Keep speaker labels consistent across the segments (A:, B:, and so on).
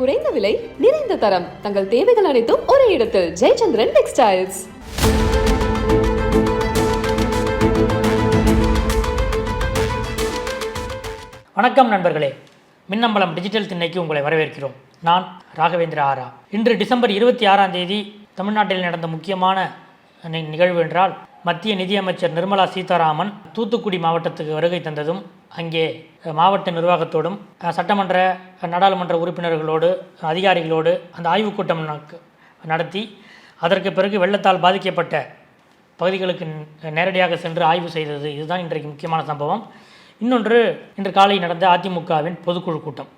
A: குறைந்த விலை நிறைந்த தரம். தங்கள் தேவைகள் அனைத்தும் ஒரே இடத்தில். ஜெயச்சந்திரன் டெக்ஸ்டைல்ஸ்
B: வணக்கம் நண்பர்களே. மின்னம்பலம் டிஜிட்டல் திண்ணைக்கு உங்களை வரவேற்கிறோம். நான் ராகவேந்திர ஆரா. இன்று டிசம்பர் இருபத்தி ஆறாம் தேதி தமிழ்நாட்டில் நடந்த முக்கியமான நிகழ்வு என்றால் மத்திய நிதியமைச்சர் நிர்மலா சீதாராமன் தூத்துக்குடி மாவட்டத்துக்கு வருகை தந்ததும் அங்கே மாவட்ட நிர்வாகத்தோடும் சட்டமன்ற நாடாளுமன்ற உறுப்பினர்களோடு அதிகாரிகளோடு அந்த ஆய்வுக் கூட்டம் நடத்தி அதற்கு பிறகு வெள்ளத்தால் பாதிக்கப்பட்ட பகுதிகளுக்கு நேரடியாக சென்று ஆய்வு செய்தது. இதுதான் இன்றைக்கு முக்கியமான சம்பவம். இன்னொன்று இன்று காலை நடந்த அதிமுகவின் பொதுக்குழு கூட்டம்.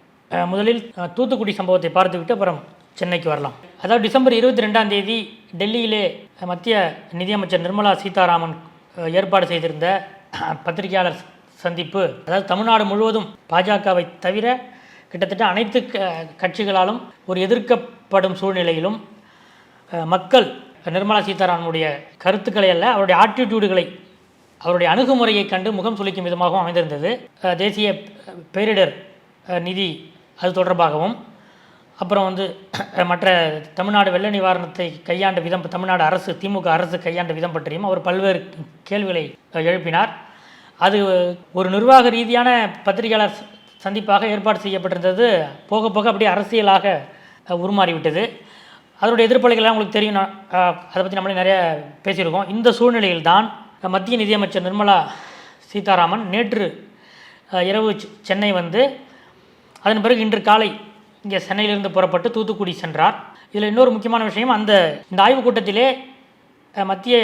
B: முதலில் தூத்துக்குடி சம்பவத்தை பார்த்துவிட்டு அப்புறம் சென்னைக்கு வரலாம். அதாவது டிசம்பர் இருபத்தி ரெண்டாம் தேதி டெல்லியிலே மத்திய நிதியமைச்சர் நிர்மலா சீதாராமன் ஏற்பாடு செய்திருந்த பத்திரிகையாளர் சந்திப்பு அதாவது தமிழ்நாடு முழுவதும் பாஜகவை தவிர கிட்டத்தட்ட அனைத்து க- கட்சிகளாலும் ஒரு எதிர்க்கப்படும் சூழ்நிலையிலும் மக்கள் நிர்மலா சீதாராமனுடைய கருத்துக்களை அல்ல அவருடைய ஆட்டிடியூடுகளை அவருடைய அணுகுமுறையை கண்டு முகம் சுளிக்கும் விதமாகவும் அமைந்திருந்தது. தேசிய பேரிடர் நிதி அது தொடர்பாகவும் அப்புறம் வந்து மற்ற தமிழ்நாடு வெள்ள நிவாரணத்தை கையாண்ட விதம் தமிழ்நாடு அரசு திமுக அரசு கையாண்ட விதம் பற்றியும் அவர் பல்வேறு கேள்விகளை எழுப்பினார். அது ஒரு நிர்வாக ரீதியான பத்திரிகையாளர் சந்திப்பாக ஏற்பாடு செய்யப்பட்டிருந்தது. போக போக அப்படியே அரசியலாக உருமாறிவிட்டது. அதனுடைய எதிர்ப்பலைகள்லாம் உங்களுக்கு தெரியும். நான், அதை பற்றி நம்மளே நிறைய பேசியிருக்கோம். இந்த சூழ்நிலையில் தான் மத்திய நிதியமைச்சர் நிர்மலா சீதாராமன் நேற்று இரவு சென்னை வந்து அதன் பிறகு இன்று காலை இங்கே சென்னையிலிருந்து புறப்பட்டு தூத்துக்குடி சென்றார். இதில் இன்னொரு முக்கியமான விஷயம் அந்த இந்த ஆய்வுக் கூட்டத்திலே மத்திய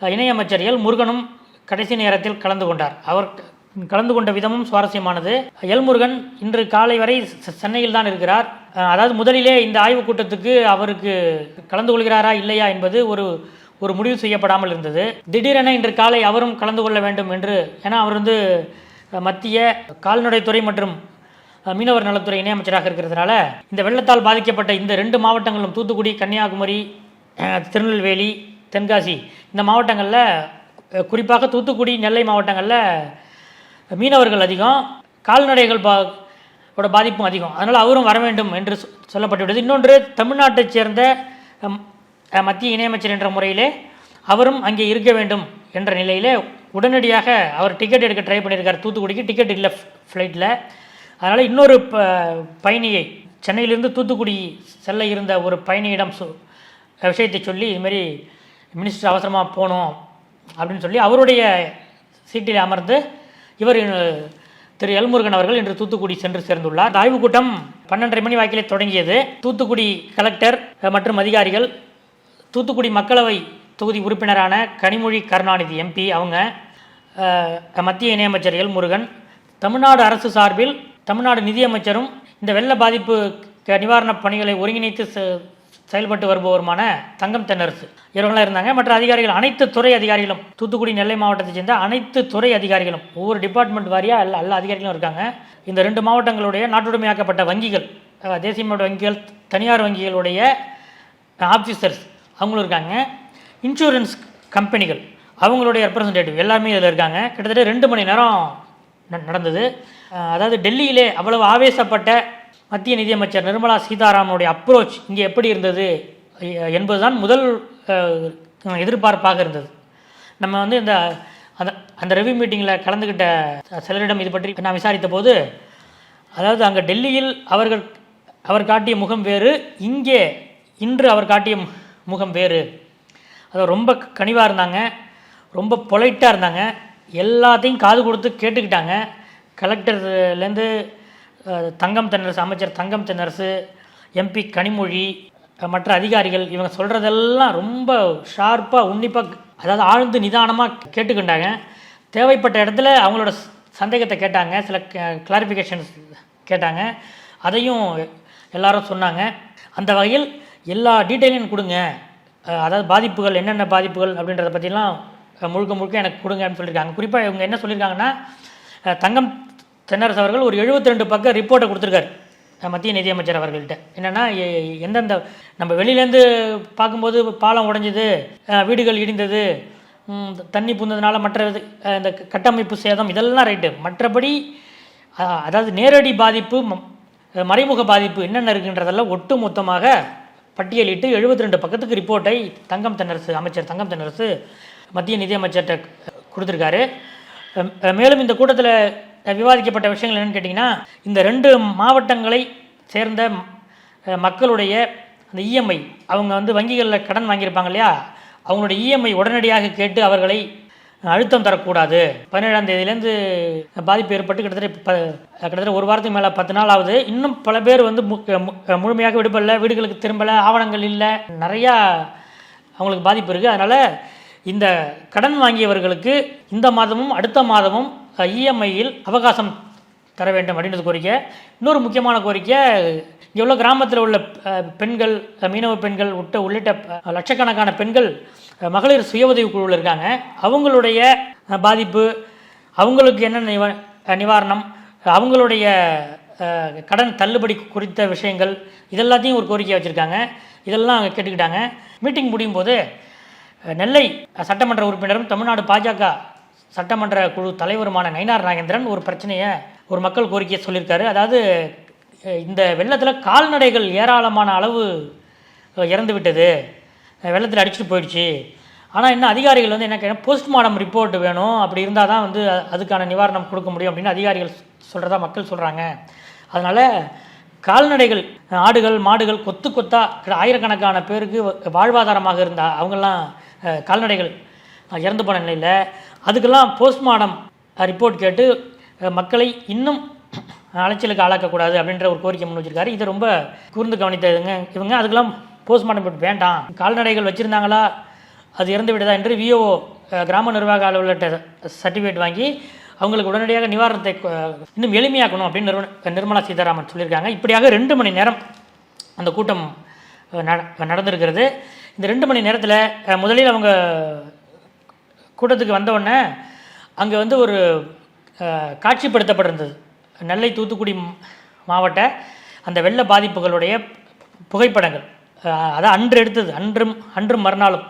B: இணையமைச்சர் எல் முருகனும் கடைசி நேரத்தில் கலந்து கொண்டார். அவர் கலந்து கொண்ட விதமும் சுவாரஸ்யமானது. எல் முருகன் இன்று காலை வரை சென்னையில் தான் இருக்கிறார். அதாவது முதலிலே இந்த ஆய்வுக் கூட்டத்துக்கு அவருக்கு கலந்து கொள்கிறாரா இல்லையா என்பது ஒரு ஒரு முடிவு செய்யப்படாமல் இருந்தது. திடீரென இன்று காலை அவரும் கலந்து கொள்ள வேண்டும் என்று ஏன்னா அவர் வந்து மத்திய கால்நடைத்துறை மற்றும் மீனவர் நலத்துறை இணையமைச்சராக இருக்கிறதுனால இந்த வெள்ளத்தால் பாதிக்கப்பட்ட இந்த ரெண்டு மாவட்டங்களும் தூத்துக்குடி கன்னியாகுமரி திருநெல்வேலி தென்காசி இந்த மாவட்டங்களில் குறிப்பாக தூத்துக்குடி நெல்லை மாவட்டங்களில் மீனவர்கள் அதிகம் கால்நடைகள் பா ஓட பாதிப்பும் அதிகம். அதனால் அவரும் வர வேண்டும் என்று சொ- சொல்லப்பட்டுவிட்டது. இன்னொன்று தமிழ்நாட்டைச் சேர்ந்த மத்திய இணையமைச்சர் என்ற முறையிலே அவரும் அங்கே இருக்க வேண்டும் என்ற நிலையிலே உடனடியாக அவர் டிக்கெட் எடுக்க ட்ரை பண்ணியிருக்கார். தூத்துக்குடிக்கு டிக்கெட் இல்லை ஃப்ளைட்டில் அதனால் இன்னொரு ப பயணியை சென்னையிலிருந்து தூத்துக்குடி செல்ல இருந்த ஒரு பயணியிடம் சொ விஷயத்தை சொல்லி இதுமாரி மினிஸ்டர் அவசரமாக போகணும் அப்படின்னு சொல்லி அவருடைய சீட்டில் அமர்ந்து இவர் திரு எல்முருகன் அவர்கள் இன்று தூத்துக்குடி சென்று சேர்ந்துள்ளார். இந்த ஆய்வுக் கூட்டம் பன்னெண்டரை மணி வாக்கிலே தொடங்கியது. தூத்துக்குடி கலெக்டர் மற்றும் அதிகாரிகள் தூத்துக்குடி மக்களவை தொகுதி உறுப்பினரான கனிமொழி கருணாநிதி எம்பி அவங்க மத்திய இணையமைச்சர் எல் முருகன் தமிழ்நாடு அரசு சார்பில் தமிழ்நாடு நிதியமைச்சரும் இந்த வெள்ள பாதிப்பு க- நிவாரணப் பணிகளை ஒருங்கிணைத்து செ- செயல்பட்டு வருபவருமான தங்கம் தென்னரசு. இவர்களாக இருந்தாங்க. மற்ற அதிகாரிகள் அனைத்து துறை அதிகாரிகளும் தூத்துக்குடி நெல்லை மாவட்டத்தை சேர்ந்த அனைத்து துறை அதிகாரிகளும் ஒவ்வொரு டிபார்ட்மெண்ட் வாரியாக எல்லா எல்லா அதிகாரிகளும் இருக்காங்க. இந்த ரெண்டு மாவட்டங்களுடைய நாட்டுடைமையாக்கப்பட்ட வங்கிகள் தேசிய தேசியமோட வங்கிகள் தனியார் வங்கிகளுடைய ஆஃபீஸர்ஸ் அவங்களும் இருக்காங்க. இன்சூரன்ஸ் கம்பெனிகள் அவங்களுடைய ரெப்ரசன்டேட்டிவ் எல்லாருமே இதில் இருக்காங்க. கிட்டத்தட்ட ரெண்டு மணி நேரம் நடந்தது. அதாவது டெல்லியிலே அவ்வளவு ஆவேசப்பட்ட மத்திய நிதியமைச்சர் நிர்மலா சீதாராமனுடைய அப்ரோச் இங்கே எப்படி இருந்தது என்பதுதான் முதல் எதிர்பார்ப்பாக இருந்தது. நம்ம வந்து இந்த அந்த அந்த ரெவ்யூ மீட்டிங்கில் கலந்துக்கிட்ட சிலரிடம் இது பற்றி நான் விசாரித்த போது அதாவது அங்கே டெல்லியில் அவர்கள் அவர் காட்டிய முகம் வேறு இங்கே இன்று அவர் காட்டிய மு- முகம் வேறு. அது ரொம்ப கனிவாக இருந்தாங்க ரொம்ப பொலைட்டாக இருந்தாங்க. எல்லாத்தையும் காது கொடுத்து கேட்டுக்கிட்டாங்க. கலெக்டர்லேருந்து தங்கம் தென்னரசு அமைச்சர் தங்கம் தென்னரசு எம்பி கனிமொழி மற்ற அதிகாரிகள் இவங்க சொல்கிறதெல்லாம் ரொம்ப ஷார்ப்பாக உன்னிப்பாக அதாவது ஆழ்ந்து நிதானமாக கேட்டுக்கிட்டாங்க. தேவைப்பட்ட இடத்துல அவங்களோட சந்தேகத்தை கேட்டாங்க. சில கிளாரிஃபிகேஷன்ஸ் கேட்டாங்க. அதையும் எல்லாரும் சொன்னாங்க. அந்த வகையில் எல்லா டீட்டெயிலையும் கொடுங்க. அதாவது பாதிப்புகள் என்னென்ன பாதிப்புகள் அப்படின்றத பற்றிலாம் முழுக்க முழுக்க எனக்கு கொடுங்கன்னு சொல்லியிருக்காங்க. குறிப்பாக இவங்க என்ன சொல்லியிருக்காங்கன்னா தங்கம் தென்னரசு அவர்கள் ஒரு 72 ரெண்டு பக்கம் ரிப்போர்ட்டை கொடுத்துருக்காரு மத்திய நிதியமைச்சர் அவர்கள்ட்ட. என்னென்னா எந்தெந்த நம்ம வெளியிலேருந்து பார்க்கும்போது பாலம் உடைஞ்சது வீடுகள் இடிந்தது தண்ணி புந்ததுனால மற்ற இது, இந்த கட்டமைப்பு சேதம் இதெல்லாம் ரைட்டு. மற்றபடி அதாவது நேரடி பாதிப்பு மறைமுக பாதிப்பு என்னென்ன இருக்குன்றதெல்லாம் ஒட்டு மொத்தமாக பட்டியலிட்டு 72 ரெண்டு பக்கத்துக்கு ரிப்போர்ட்டை தங்கம் தென்னரசு அமைச்சர் தங்கம் தென்னரசு மத்திய நிதியமைச்சர்கிட்ட கொடுத்துருக்காரு. மேலும் இந்த கூட்டத்தில் விவாதிக்கப்பட்ட விஷயங்கள் என்னென்னு கேட்டிங்கன்னா இந்த ரெண்டு மாவட்டங்களை சேர்ந்த மக்களுடைய அந்த இஎம்ஐ அவங்க வந்து வங்கிகளில் கடன் வாங்கியிருப்பாங்க இல்லையா? அவங்களுடைய இஎம்ஐ உடனடியாக கேட்டு அவர்களை அழுத்தம் தரக்கூடாது. பதினேழாம் தேதியிலேருந்து பாதிப்பு ஏற்பட்டு கிட்டத்தட்ட கிட்டத்தட்ட ஒரு வாரத்துக்கு மேலே பத்து நாள் ஆகுது. இன்னும் பல பேர் வந்து மு- முழுமையாக விடுபடல வீடுகளுக்கு திரும்பலை ஆவணங்கள் இல்லை நிறையா அவங்களுக்கு பாதிப்பு இருக்குது அதனால் இந்த கடன் வாங்கியவர்களுக்கு இந்த மாதமும் அடுத்த மாதமும் இஎம்ஐயில் அவகாசம் தர வேண்டும் அப்படின்றது கோரிக்கை. இன்னொரு முக்கியமான கோரிக்கை இங்கே உள்ள கிராமத்தில் உள்ள பெண்கள் மீனவ பெண்கள் உட்ட உள்ளிட்ட லட்சக்கணக்கான பெண்கள் மகளிர் சுய உதவி குழுவில் இருக்காங்க. அவங்களுடைய பாதிப்பு அவங்களுக்கு என்ன நிவா நிவாரணம் அவங்களுடைய கடன் தள்ளுபடி குறித்த விஷயங்கள் இதெல்லாத்தையும் ஒரு கோரிக்கையாக வச்சுருக்காங்க. இதெல்லாம் அவங்க கேட்டுக்கிட்டாங்க. மீட்டிங் முடியும் போது நெல்லை சட்டமன்ற உறுப்பினரும் தமிழ்நாடு பாஜக சட்டமன்ற குழு தலைவருமான நயினார் நாகேந்திரன் ஒரு பிரச்சனையை ஒரு மக்கள் கோரிக்கையை சொல்லியிருக்காரு. அதாவது இந்த வெள்ளத்தில் கால்நடைகள் ஏராளமான அளவு இறந்து விட்டது வெள்ளத்தில் அடிச்சுட்டு போயிடுச்சு. ஆனால் என்ன அதிகாரிகள் வந்து என்ன கேட்க போஸ்ட்மார்ட்டம் ரிப்போர்ட் வேணும். அப்படி இருந்தால் தான் வந்து அதுக்கான நிவாரணம் கொடுக்க முடியும் அப்படின்னு அதிகாரிகள் சொல்கிறதா மக்கள் சொல்கிறாங்க அதனால் கால்நடைகள் ஆடுகள் மாடுகள் கொத்து கொத்தா ஆயிரக்கணக்கான பேருக்கு வ- வாழ்வாதாரமாக இருந்தால் அவங்கெல்லாம் கால்நடைகள். இறந்து போன நிலையில் அதுக்கெல்லாம் போஸ்ட்மார்ட்டம் ரிப்போர்ட் கேட்டு மக்களை இன்னும் அலைச்சலுக்கு ஆளாக்கக்கூடாது அப்படின்ற ஒரு கோரிக்கை முன் வச்சிருக்காரு. இதை ரொம்ப கூர்ந்து கவனித்ததுங்க இவங்க அதுக்கெல்லாம் போஸ்ட்மார்ட்டம் ரிப்போர்ட் வேண்டாம். கால்நடைகள் வச்சுருந்தாங்களா? அது இறந்து விடுதா என்று விஓ கிராம நிர்வாக அலுவலர்கிட்ட சர்டிஃபிகேட் வாங்கி அவங்களுக்கு உடனடியாக நிவாரணத்தை இன்னும் எளிமையாக்கணும் அப்படின்னு நிர்மலா சீதாராமன் சொல்லியிருக்காங்க. இப்படியாக ரெண்டு மணி நேரம் அந்த கூட்டம் நடந்திருக்கிறது. இந்த ரெண்டு மணி நேரத்தில் முதலில் அவங்க கூட்டத்துக்கு வந்தவுடனே அங்கே வந்து ஒரு காட்சிப்படுத்தப்பட்டிருந்தது. நெல்லை தூத்துக்குடி மாவட்ட அந்த வெள்ள பாதிப்புகளுடைய புகைப்படங்கள். அதான் அன்று எடுத்தது. அன்றும் அன்றும் மறுநாளும்.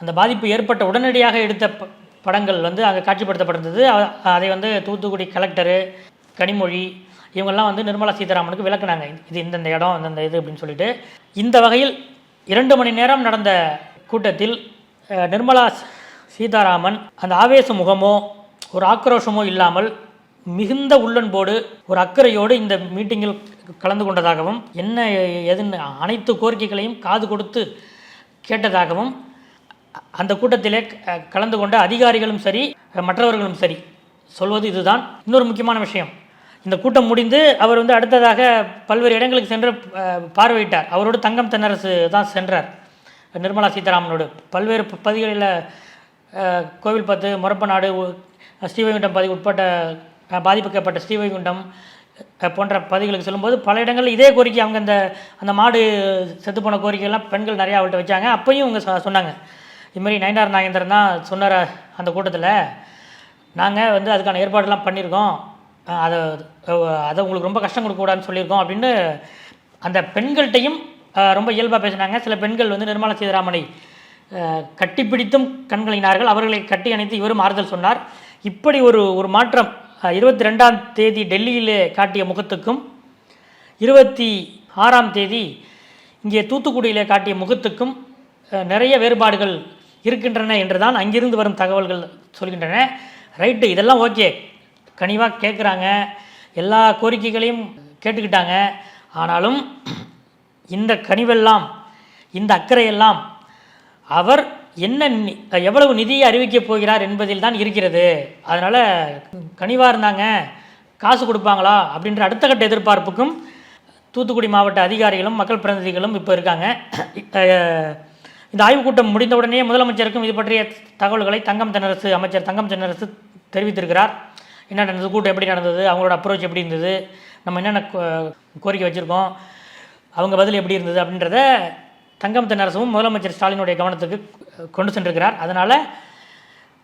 B: அந்த பாதிப்பு ஏற்பட்ட உடனடியாக எடுத்த படங்கள் வந்து அங்கே காட்சிப்படுத்தப்பட்டிருந்தது. அதை வந்து தூத்துக்குடி கலெக்டரு கனிமொழி இவங்கெல்லாம் வந்து நிர்மலா சீதாராமனுக்கு விளக்குனாங்க. இது இந்தந்த இடம் இந்தந்த இது அப்படின்னு சொல்லிட்டு. இந்த வகையில் இரண்டு மணி நேரம் நடந்த கூட்டத்தில் நிர்மலா சீதாராமன் அந்த ஆவேச முகமோ ஒரு ஆக்ரோஷமோ இல்லாமல் மிகுந்த உள்ளன்போடு ஒரு அக்கறையோடு இந்த மீட்டிங்கில் கலந்து கொண்டதாகவும் என்ன எதுன்னு அனைத்து கோரிக்கைகளையும் காது கொடுத்து கேட்டதாகவும் அந்த கூட்டத்திலே க- கலந்து கொண்ட அதிகாரிகளும் சரி மற்றவர்களும் சரி சொல்வது இதுதான். இன்னொரு முக்கியமான விஷயம். இந்த கூட்டம் முடிந்து அவர் வந்து அடுத்ததாக பல்வேறு இடங்களுக்கு சென்று பார்வையிட்டார். அவரோடு தங்கம் தென்னரசு தான் சென்றார். நிர்மலா சீதாராமனோடு. பல்வேறு ப- பகுதிகளில் பத்து முரப்பநாடு ஸ்ரீவைகுண்டம் பகுதி உட்பட்ட பாதிப்புக்கப்பட்ட ஸ்ரீவைகுண்டம் போன்ற பகுதிகளுக்கு செல்லும்போது பல இடங்களில் இதே கோரிக்கை அவங்க அந்த அந்த மாடு செத்து போன கோரிக்கையெல்லாம் பெண்கள் நிறையா அவள்கிட்ட வச்சாங்க. அப்பையும் இவங்க சொ- சொன்னாங்க. இதுமாரி நயனார் நாகேந்திரன் தான் சொன்னார் அந்த கூட்டத்தில். நாங்கள் வந்து அதுக்கான ஏற்பாடெல்லாம் பண்ணியிருக்கோம் அதை அதை உங்களுக்கு ரொம்ப கஷ்டம் கொடுக்கக்கூடாதுன்னு சொல்லியிருக்கோம் அப்படின்னு அந்த பெண்கள்கிட்டையும் ரொம்ப இயல்பாக பேசினாங்க. சில பெண்கள் வந்து நிர்மலா சீதாராமனை கட்டிப்பிடித்தும் கண்களினார்கள் அவர்களை கட்டி அணைத்து இவரும் ஆறுதல் சொன்னார். இப்படி ஒரு ஒரு மாற்றம் இருபத்தி ரெண்டாம் தேதி டெல்லியிலே காட்டிய முகத்துக்கும் இருபத்தி ஆறாம் தேதி இங்கே தூத்துக்குடியிலே காட்டிய முகத்துக்கும் நிறைய வேறுபாடுகள் இருக்கின்றன என்று தான் அங்கிருந்து வரும் தகவல்கள் சொல்கின்றன. ரைட்டு இதெல்லாம் ஓகே. கனிவாக கேட்குறாங்க எல்லா கோரிக்கைகளையும் கேட்டுக்கிட்டாங்க. ஆனாலும் இந்த கனிவெல்லாம் இந்த அக்கறையெல்லாம் அவர் என்ன நி- எவ்வளவு நிதியை அறிவிக்கப் போகிறார் என்பதில் தான் இருக்கிறது. அதனால் கனிவாக இருந்தாங்க காசு கொடுப்பாங்களா அப்படின்ற அடுத்த கட்ட எதிர்பார்ப்புக்கும் தூத்துக்குடி மாவட்ட அதிகாரிகளும் மக்கள் பிரதிநிதிகளும் இப்போ இருக்காங்க. இந்த ஆய்வுக் கூட்டம் முடிந்தவுடனே முதலமைச்சருக்கும் இது பற்றிய தகவல்களை தங்கம் தென்னரசு அமைச்சர் தங்கம் தென்னரசு தெரிவித்திருக்கிறார். என்ன நடந்தது கூட்டம் எப்படி நடந்தது அவங்களோட அப்ரோச் எப்படி இருந்தது நம்ம என்னென்ன கோ- கோரிக்கை வச்சுருக்கோம் அவங்க பதில் எப்படி இருந்தது அப்படின்றத தங்கம் தென்னரசும் முதலமைச்சர் ஸ்டாலினுடைய கவனத்துக்கு கொண்டு சென்றிருக்கிறார். அதனால்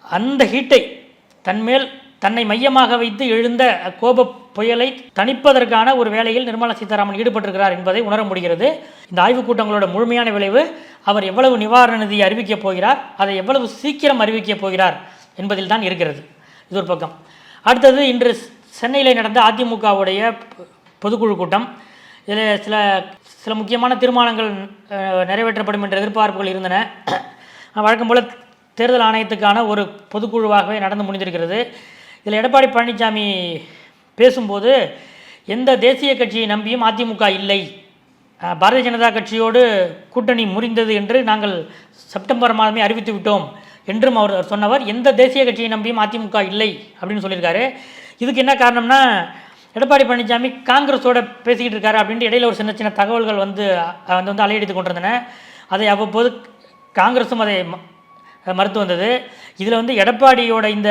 B: அந்த ஹீட்டை தன்மேல் தன்னை மையமாக வைத்து எழுந்த கோப புயலை தணிப்பதற்கான ஒரு வேலையில் நிர்மலா சீதாராமன் ஈடுபட்டிருக்கிறார் என்பதை உணர முடிகிறது. இந்த ஆய்வுக் கூட்டங்களோட முழுமையான விளைவு அவர் எவ்வளவு நிவாரண நிதி அறிவிக்கப் போகிறார் அதை எவ்வளவு சீக்கிரம் அறிவிக்கப் போகிறார் என்பதில் தான் இருக்கிறது. இது ஒரு பக்கம். அடுத்தது இன்று சென்னையில் நடந்த அதிமுகவுடைய பொ- பொதுக்குழு கூட்டம். இதில் சில சில முக்கியமான தீர்மானங்கள் நிறைவேற்றப்படும் என்ற எதிர்பார்ப்புகள் இருந்தன. வழக்கம் போல் தேர்தல் ஆணையத்துக்கான ஒரு பொதுக்குழுவாகவே நடந்து முடிந்திருக்கிறது. இதில் எடப்பாடி பழனிசாமி பேசும்போது எந்த தேசிய கட்சியை நம்பியும் அதிமுக இல்லை. பாரதிய ஜனதா கட்சியோடு கூட்டணி முறிந்தது என்று நாங்கள் செப்டம்பர் மாதமே அறிவித்து விட்டோம். என்றும் அவர் சொன்னவர் எந்த தேசிய கட்சியை நம்பியும் அதிமுக இல்லை அப்படின்னு சொல்லியிருக்காரு. இதுக்கு என்ன காரணம்னா எடப்பாடி பழனிசாமி காங்கிரஸோட பேசிக்கிட்டு இருக்காரு அப்படின்ட்டு இடையில ஒரு சின்ன சின்ன தகவல்கள் வந்து வந்து வந்து அலையடித்து கொண்டிருந்தன. அதை அவ்வப்போது காங்கிரஸும் அதை ம- மறுத்து வந்தது. இதில் வந்து எடப்பாடியோட இந்த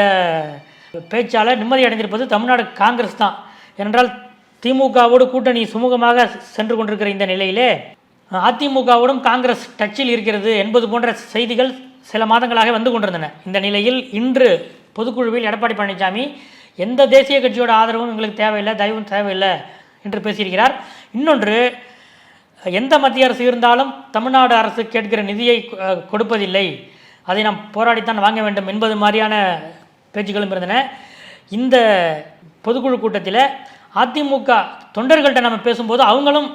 B: பேச்சால் நிம்மதி அடைந்திருப்பது தமிழ்நாடு காங்கிரஸ் தான். ஏனென்றால் திமுகவோடு கூட்டணி சுமூகமாக சென்று கொண்டிருக்கிற இந்த நிலையிலே அதிமுகவோடும் காங்கிரஸ் டச்சில் இருக்கிறது என்பது போன்ற செய்திகள் சில மாதங்களாக வந்து கொண்டிருந்தன. இந்த நிலையில் இன்று பொதுக்குழுவில் எடப்பாடி பழனிசாமி எந்த தேசிய கட்சியோட ஆதரவும் எங்களுக்கு தேவையில்லை தயவும் தேவையில்லை என்று பேசியிருக்கிறார். இன்னொன்று எந்த மத்திய அரசு இருந்தாலும் தமிழ்நாடு அரசு கேட்கிற நிதியை கொடுப்பதில்லை. அதை நாம் போராடித்தான் வாங்க வேண்டும் என்பது மாதிரியான பேச்சுக்களும் இருந்தன. இந்த பொதுக்குழு கூட்டத்தில் அதிமுக தொண்டர்கள்ட்ட நம்ம பேசும்போது அவங்களும்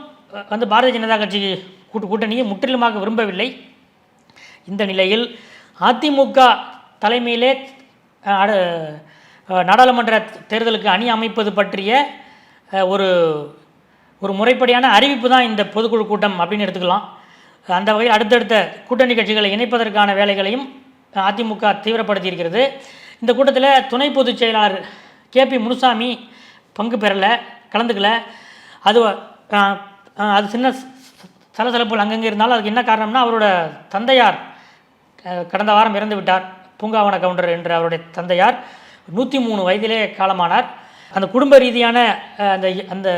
B: வந்து பாரதிய ஜனதா கட்சி கூட்டணியை முற்றிலுமாக விரும்பவில்லை. இந்த நிலையில் அதிமுக தலைமையிலே அடு- நாடாளுமன்ற தேர்தலுக்கு அணி அமைப்பது பற்றிய ஒரு ஒரு முறைப்படியான அறிவிப்பு தான் இந்த பொதுக்குழு கூட்டம் அப்படின்னு எடுத்துக்கலாம். அந்த வகையில் அடுத்தடுத்த கூட்டணி கட்சிகளை இணைப்பதற்கான வேலைகளையும் அதிமுக தீவிரப்படுத்தி இருக்கிறது இந்த கூட்டத்தில் துணை பொதுச் செயலாளர் கே பி முனுசாமி பங்கு பெறலை கலந்துக்கல. அது அது சின்ன சலசலப்புகள் அங்கங்கே இருந்தாலும் அதுக்கு என்ன காரணம்னா அவரோட தந்தையார் கடந்த வாரம் இறந்து விட்டார் பூங்காவன கவுண்டர் என்ற அவருடைய தந்தையார். நூற்றி மூணு வயதிலே காலமானார். அந்த குடும்ப ரீதியான அந்த அந்த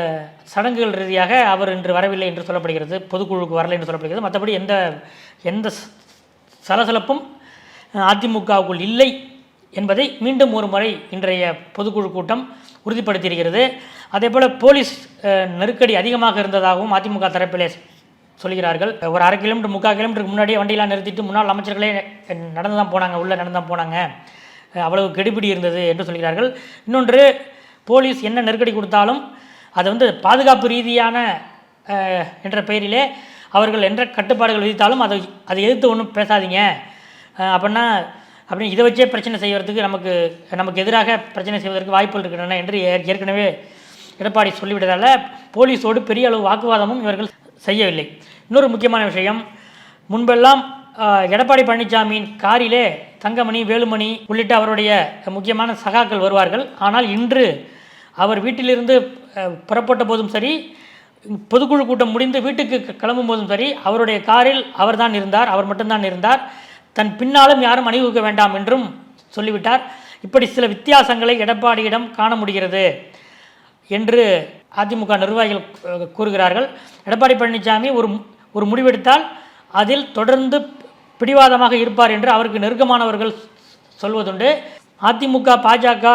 B: சடங்குகள் ரீதியாக அவர் இன்று வரவில்லை என்று சொல்லப்படுகிறது. பொதுக்குழுவுக்கு வரலை என்று சொல்லப்படுகிறது. மற்றபடி எந்த எந்த சலசலப்பும் அதிமுகவுக்குள் இல்லை என்பதை மீண்டும் ஒரு முறை இன்றைய பொதுக்குழு கூட்டம் உறுதிப்படுத்தியிருக்கிறது. அதேபோல் போலீஸ் நெருக்கடி அதிகமாக இருந்ததாகவும் அதிமுக தரப்பிலே சொல்கிறார்கள். ஒரு அரை கிலோமீட்டர் முக்கால் கிலோமீட்டருக்கு முன்னாடியே வண்டியெல்லாம் நிறுத்திட்டு முன்னாள் அமைச்சர்களே நடந்து தான் போனாங்க உள்ளே நடந்து தான் போனாங்க அவ்வளவு கெடுபிடி இருந்தது என்று சொல்கிறார்கள். இன்னொன்று போலீஸ் என்ன நெருக்கடி கொடுத்தாலும் அது வந்து பாதுகாப்பு ரீதியான என்ற பெயரிலே அவர்கள் என்ற கட்டுப்பாடுகள் விதித்தாலும் அதை அதை எதிர்த்து ஒன்றும் பேசாதீங்க. அப்படின்னா அப்படின்னு இதை வச்சே பிரச்சனை செய்வதற்கு நமக்கு நமக்கு எதிராக பிரச்சனை செய்வதற்கு வாய்ப்புகள் இருக்கின்றன என்று ஏற்கனவே எடப்பாடி சொல்லிவிட்டதால் போலீஸோடு பெரிய அளவு வாக்குவாதமும் இவர்கள் செய்யவில்லை. இன்னொரு முக்கியமான விஷயம் முன்பெல்லாம் எடப்பாடி பழனிசாமியின் காரிலே தங்கமணி வேலுமணி உள்ளிட்ட அவருடைய முக்கியமான சகாக்கள் வருவார்கள். ஆனால் இன்று அவர் வீட்டிலிருந்து புறப்பட்ட போதும் சரி பொதுக்குழு கூட்டம் முடிந்து வீட்டுக்கு கிளம்பும் போதும் சரி அவருடைய காரில் அவர்தான் இருந்தார் அவர் மட்டும்தான் இருந்தார். தன் பின்னாலும் யாரும் அணிவகுக்க வேண்டாம் என்றும் சொல்லிவிட்டார். இப்படி சில வித்தியாசங்களை எடப்பாடியிடம் காண முடிகிறது என்று அதிமுக நிர்வாகிகள் கூறுகிறார்கள் எடப்பாடி பழனிசாமி ஒரு ஒரு முடிவெடுத்தால் அதில் தொடர்ந்து பிடிவாதமாக இருப்பார் என்று அவருக்கு நெருக்கமானவர்கள் சொல்வதுண்டு. அதிமுக பாஜக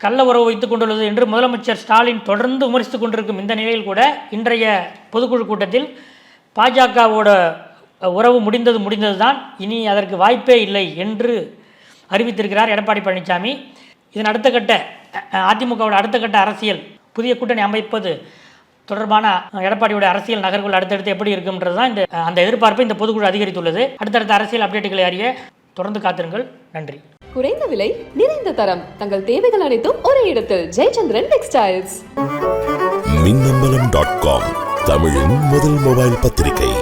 B: கள்ள உறவு வைத்துக் கொண்டுள்ளது என்று முதலமைச்சர் ஸ்டாலின் தொடர்ந்து விமர்சித்துக் கொண்டிருக்கும் இந்த நிலையில் கூட இன்றைய பொதுக்குழு கூட்டத்தில் பாஜகவோட உறவு முடிந்தது முடிந்தது தான் இனி அதற்கு வாய்ப்பே இல்லை என்று அறிவித்திருக்கிறார் எடப்பாடி பழனிசாமி. இதன் அடுத்த கட்ட அதிமுகவோட அடுத்த கட்ட அரசியல் புதிய கூட்டணி அமைப்பது தொடர்பான எடப்பாடியோட அரசியல் நகர்வுகள் அடுத்தடுத்து எப்படி இருக்கும்ன்றது தான் இந்த அந்த எதிர்பார்ப்பை இந்த பொதுக்குழு அதிகரித்துள்ளது. அடுத்தடுத்த அரசியல் அப்டேட்டுகளை அறிய தொடர்ந்து காத்திருங்கள். நன்றி.
A: குறைந்த விலை நிறைந்த தரம். தங்கள் தேவைகள் அனைத்தும் ஒரே இடத்தில். Jayachandran textiles.
C: Minnambalam dot com தமிழின் முதல் மொபைல் பத்திரிகை.